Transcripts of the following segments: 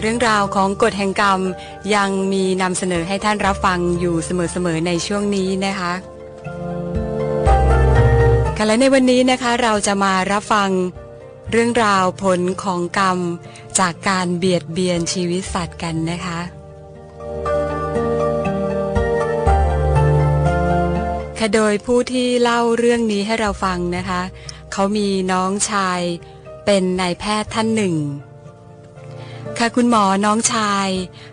เรื่องราวของกฎแห่งกรรมยังมีนำเสนอให้ท่านรับฟังอยู่เสมอๆในช่วงนี้นะคะค่ะและในวันนี้นะคะเราจะมารับฟังเรื่องราวผลของกรรมจากการเบียดเบียนชีวิตสัตว์กันนะคะ ค่ะโดยผู้ที่เล่าเรื่องนี้ให้เราฟังนะคะ เขามีน้องชายเป็นนายแพทย์ท่านหนึ่ง ค่ะคุณหมอน้องชาย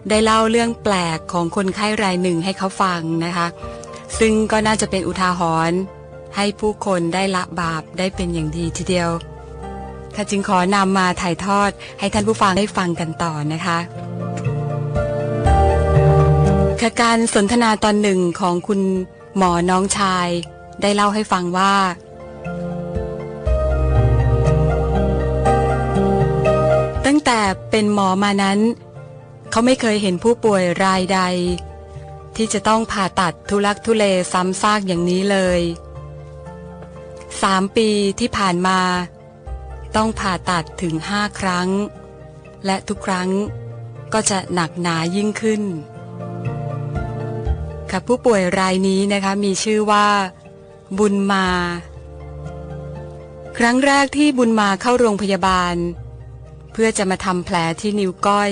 ได้เล่าเรื่องแปลกของคนไข้รายหนึ่งให้เขาฟังนะคะ ซึ่งก็น่าจะเป็นอุทาหรณ์ให้ผู้คนได้ละบาปได้เป็นอย่างดีทีเดียวค่ะจึงขอนำมาถ่ายทอดให้ท่านผู้ฟังได้ฟังกันต่อนะคะค่ะการสนทนาตอนหนึ่งของคุณหมอน้องชาย ได้เล่าให้ฟังว่า แต่เป็นหมอมานั้น เขาไม่เคยเห็นผู้ป่วยรายใด ที่จะต้องผ่าตัดทุลักทุเลซ้ำซากอย่างนี้เลยสามปีที่ผ่านมา ต้องผ่าตัดถึงห้าครั้ง และทุกครั้งก็จะหนักหนายิ่งขึ้นค่ะผู้ป่วยรายนี้นะคะมีชื่อว่า บุญมา ครั้งแรกที่บุญมาเข้าโรงพยาบาล พื่อจะมาทำแผลที่นิ้วก้อย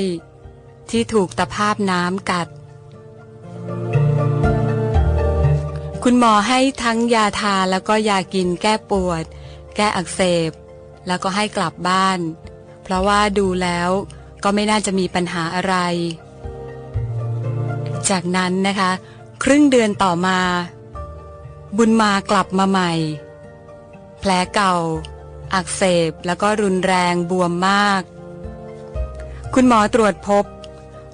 ที่ถูกตะภาพน้ำกัด คุณหมอให้ทั้งยาทาแล้วก็ยากินแก้ปวด แก้อักเสบ แล้วก็ให้กลับบ้าน เพราะว่าดูแล้วก็ไม่น่าจะมีปัญหาอะไร จากนั้นนะคะ ครึ่งเดือนต่อมา บุญมากลับมาใหม่ แผลเก่า อักเสบแล้วก็รุนแรงบวมมาก คุณหมอตรวจพบ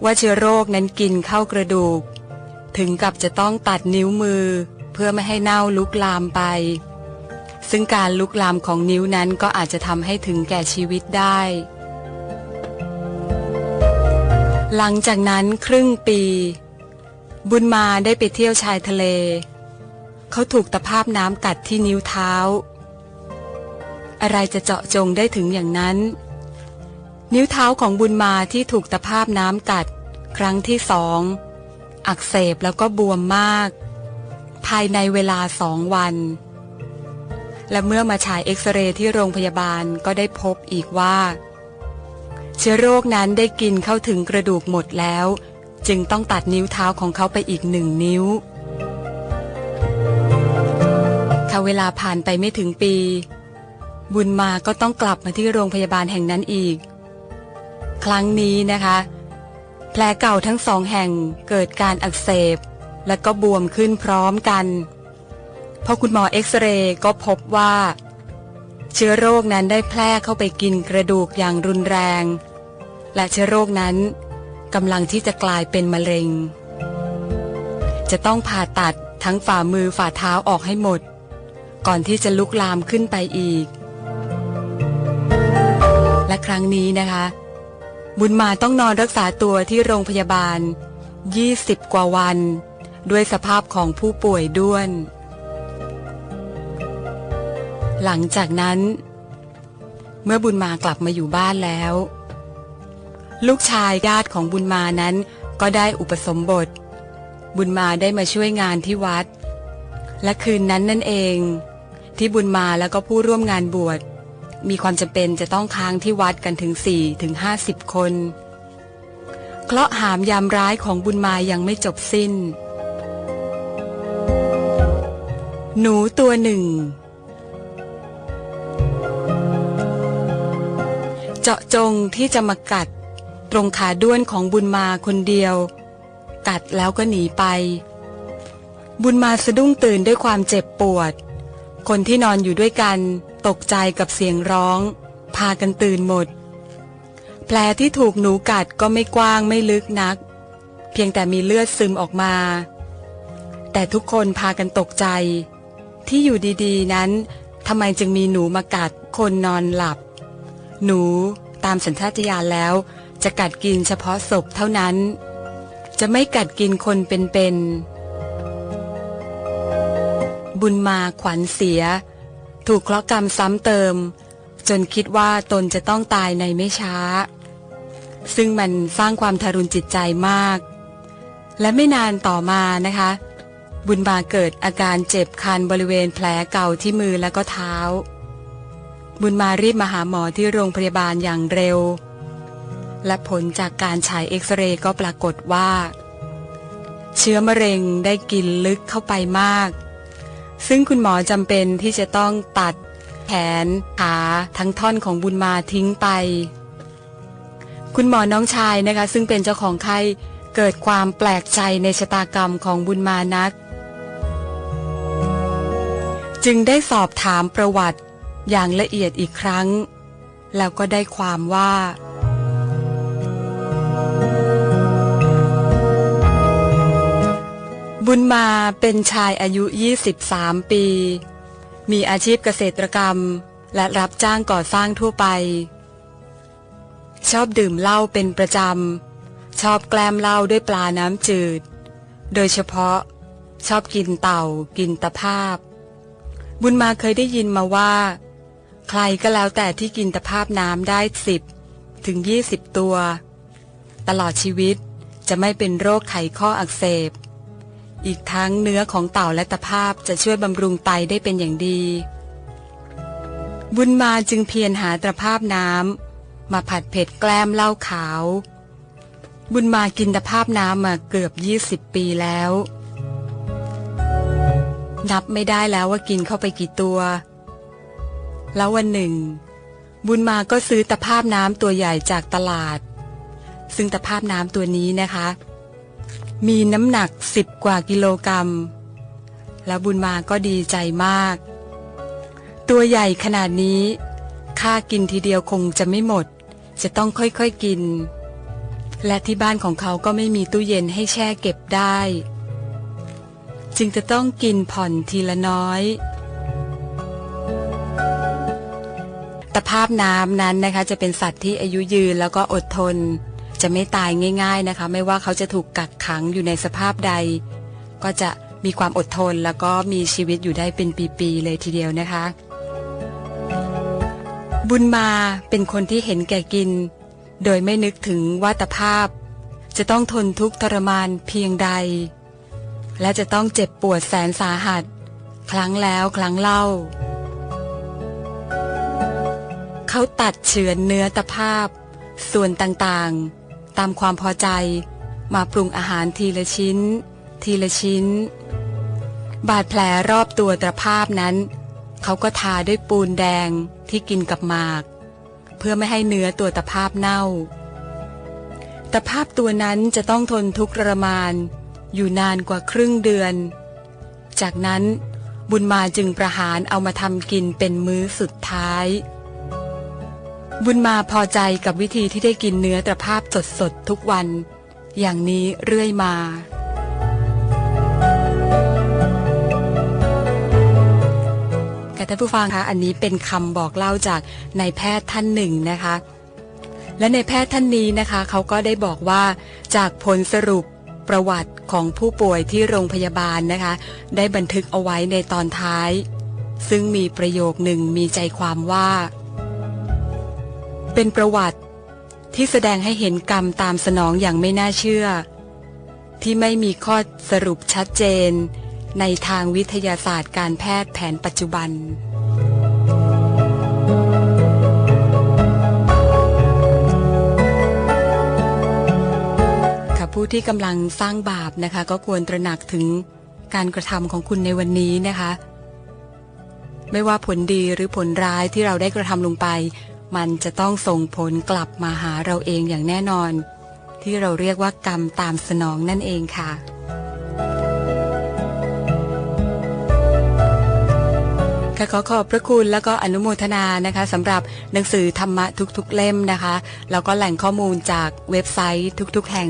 ว่าเชื้อโรคนั้นกินเข้ากระดูก ถึงกับจะต้องตัดนิ้วมือ เพื่อไม่ให้เน่าลุกลามไป ซึ่งการลุกลามของนิ้วนั้นก็อาจจะทำให้ถึงแก่ชีวิตได้ หลังจากนั้นครึ่งปี บุญมาได้ไปเที่ยวชายทะเล เขาถูกตะภาพน้ำกัดที่นิ้วเท้า อะไรจะเจาะจงได้ถึงอย่างนั้น นิ้วเท้าของบุญมาที่ถูกตะภาพน้ำกัด ครั้งที่สอง อักเสบแล้วก็บวมมาก ภายในเวลาสองวัน และเมื่อมาฉายเอ็กซเรย์ที่โรงพยาบาลก็ได้พบอีกว่า เชื้อโรคนั้นได้กินเข้าถึงกระดูกหมดแล้ว จึงต้องตัดนิ้วเท้าของเขาไปอีกหนึ่งนิ้วค่ะเวลาผ่านไปไม่ถึงปีบุญมาก็ต้องกลับมาที่โรงพยาบาลแห่งนั้นอีก ครั้งนี้นะคะ แผลเก่าทั้งสองแห่งเกิดการอักเสบ และก็บวมขึ้นพร้อมกันพอคุณหมอเอ็กซเรย์ก็พบว่า เชื้อโรคนั้นได้แพร่เข้าไปกินกระดูกอย่างรุนแรง และเชื้อโรคนั้นกำลังที่จะกลายเป็นมะเร็ง จะต้องผ่าตัดทั้งฝ่ามือฝ่าเท้าออกให้หมด ก่อนที่จะลุกลามขึ้นไปอีก และครั้งนี้นะคะ บุญมาต้องนอนรักษาตัวที่โรงพยาบาล 20 กว่าวัน ด้วยสภาพของผู้ป่วยด้วน หลังจากนั้น เมื่อบุญมากลับมาอยู่บ้านแล้ว ลูกชายญาติของบุญมานั้นก็ได้อุปสมบท บุญมาได้มาช่วยงานที่วัด และคืนนั้นนั่นเอง ที่บุญมาแล้วก็ผู้ร่วมงานบวช มีความจำเป็นจะต้องค้างที่วัดกันถึง4ถึง50คน เคราะห์หามยามร้ายของบุญมายังไม่จบสิ้น หนูตัวหนึ่ง เจาะจงที่จะมากัด ตรงขาด้วนของบุญมาคนเดียว กัดแล้วก็หนีไป บุญมาสะดุ้งตื่นด้วยความเจ็บปวด คนที่นอนอยู่ด้วยกัน ตกใจกับเสียงร้อง พากันตื่นหมด แผลที่ถูกหนูกัดก็ไม่กว้างไม่ลึกนัก เพียงแต่มีเลือดซึมออกมา แต่ทุกคนพากันตกใจ ที่อยู่ดีๆนั้นทำไมจึงมีหนูมากัดคนนอนหลับ หนูตามสัญชาตญาณแล้วจะกัดกินเฉพาะศพเท่านั้น จะไม่กัดกินคนเป็นๆบุญมาขวัญเสีย ถูกเคราะห์กรรมซ้ำเติม จนคิดว่าตนจะต้องตายในไม่ช้า ซึ่งมันสร้างความทารุณจิตใจมาก และไม่นานต่อมานะคะ บุญมาเกิดอาการเจ็บคันบริเวณแผลเก่าที่มือและก็เท้า บุญมารีบมาหาหมอที่โรงพยาบาลอย่างเร็ว และผลจากการฉายเอ็กซเรย์ก็ปรากฏว่า เชื้อมะเร็งได้กินลึกเข้าไปมาก ซึ่งคุณหมอจำเป็นที่จะต้องตัดแขนขาทั้งท่อนของบุญมาทิ้งไป คุณหมอน้องชายนะคะ ซึ่งเป็นเจ้าของไข้เกิดความแปลกใจในชะตากรรมของบุญมานัก จึงได้สอบถามประวัติอย่างละเอียดอีกครั้ง แล้วก็ได้ความว่า บุญมาเป็นชายอายุ 23 ปี มีอาชีพเกษตรกรรม และรับจ้างก่อสร้างทั่วไป ชอบดื่มเหล้าเป็นประจำ ชอบแกล้มเหล้าด้วยปลาน้ำจืด โดยเฉพาะชอบกินเต่ากินตะภาพ บุญมาเคยได้ยินมาว่า ใครก็แล้วแต่ที่กินตะภาพน้ำได้สิบถึงยี่สิบตัว ตลอดชีวิตจะไม่เป็นโรคไขข้ออักเสบ อีกทั้งเนื้อของเต่าและตะภาพจะช่วยบำรุงไตได้เป็นอย่างดี บุญมาจึงเพียรหาตะภาพน้ำมาผัดเผ็ดแกล้มเหล้าขาว บุญมากินตะภาพน้ำมาเกือบยี่สิบปีแล้ว นับไม่ได้แล้วว่ากินเข้าไปกี่ตัว แล้ววันหนึ่ง บุญมาก็ซื้อตะภาพน้ำตัวใหญ่จากตลาด ซึ่งตะภาพน้ำตัวนี้นะคะ มีน้ำหนักสิบกว่ากิโลกรัม แล้วบุญมาก็ดีใจมาก ตัวใหญ่ขนาดนี้ข้ากินทีเดียวคงจะไม่หมด จะต้องค่อยๆกิน และที่บ้านของเขาก็ไม่มีตู้เย็นให้แช่เก็บได้ จึงจะต้องกินผ่อนทีละน้อยตภาพน้ำนั้นนะคะจะเป็นสัตว์ที่อายุยืนแล้วก็อดทน จะไม่ตายง่าย ๆนะคะ ไม่ว่าเขาจะถูกกักขังอยู่ในสภาพใด ก็จะมีความอดทนแล้วก็มีชีวิตอยู่ได้เป็นปีๆเลยทีเดียวนะคะ บุญมาเป็นคนที่เห็นแก่กิน โดยไม่นึกถึงว่าตภาพ จะต้องทนทุกข์ทรมานเพียงใด และจะต้องเจ็บปวดแสนสาหัส ครั้งแล้วครั้งเล่า เขาตัดเฉือนเนื้อตภาพส่วนต่างๆ ตามความพอใจ มาปรุงอาหารทีละชิ้น ทีละชิ้น บาดแผลรอบตัวตะภาพนั้น เขาก็ทาด้วยปูนแดงที่กินกับหมาก เพื่อไม่ให้เนื้อตัวตะภาพเน่าตะภาพตัวนั้นจะต้องทนทุกข์ทรมาน อยู่นานกว่าครึ่งเดือน จากนั้นบุญมาจึงประหารเอามาทำกินเป็นมื้อสุดท้าย บุญมาพอใจกับวิธีที่ได้กินเนื้อตะภาพสดๆทุกวัน อย่างนี้เรื่อยมา ค่ะท่านผู้ฟังคะอันนี้เป็นคำบอกเล่าจากนายแพทย์ท่านหนึ่งนะคะ และในายแพทย์ท่านนี้นะคะ เขาก็ได้บอกว่าจากผลสรุปประวัติของผู้ป่วยที่โรงพยาบาลนะคะ ได้บันทึกเอาไว้ในตอนท้าย ซึ่งมีประโยคหนึ่งมีใจความว่า เป็นประวัติที่แสดงให้เห็นกรรมตามสนองอย่างไม่น่าเชื่อ ที่ไม่มีข้อสรุปชัดเจน ในทางวิทยาศาสตร์การแพทย์แผนปัจจุบัน ค่ะผู้ที่กำลังสร้างบาปนะคะ ก็ควรตระหนักถึงการกระทำของคุณในวันนี้นะคะ ไม่ว่าผลดีหรือผลร้ายที่เราได้กระทำลงไป มันจะต้องส่งผลกลับมาหาเราเองอย่างแน่นอน ที่เราเรียกว่ากรรมตามสนองนั่นเองค่ะ ค่ะขอขอบพระคุณแล้วก็อนุโมทนานะคะสำหรับหนังสือธรรมะทุกๆเล่มนะคะ แล้วก็แหล่งข้อมูลจากเว็บไซต์ทุกๆ แห่ง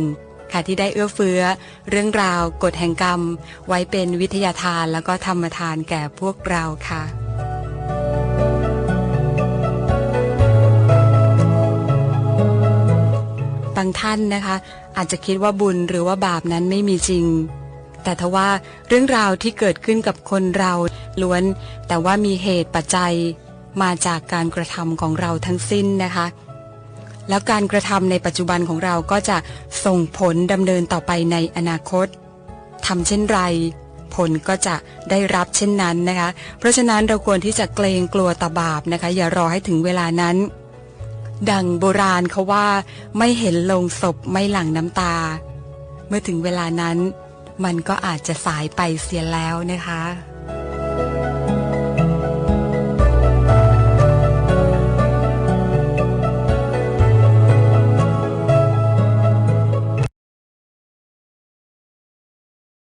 ค่ะที่ได้เอื้อเฟื้อ เรื่องราวกฎแห่งกรรม ไว้เป็นวิทยาทานแล้วก็ธรรมทานแก่พวกเราค่ะางท่านนะคะ อาจจะคิดว่าบุญหรือว่าบาปนั้นไม่มีจริง แต่ทว่าเรื่องราวที่เกิดขึ้นกับคนเราล้วน แต่ว่ามีเหตุปัจจัยมาจากการกระทำของเราทั้งสิ้นนะคะ แล้วการกระทำในปัจจุบันของเราก็จะส่งผลดำเนินต่อไปในอนาคตทำเช่นไร ผลก็จะได้รับเช่นนั้นนะคะ เพราะฉะนั้นเราควรที่จะเกรงกลัวต่อบาปนะคะ อย่ารอให้ถึงเวลานั้น ดังโบราณเขาว่าไม่เห็นลงศพไม่หลั่งน้ำตา เมื่อถึงเวลานั้น มันก็อาจจะสายไปเสียแล้วนะคะ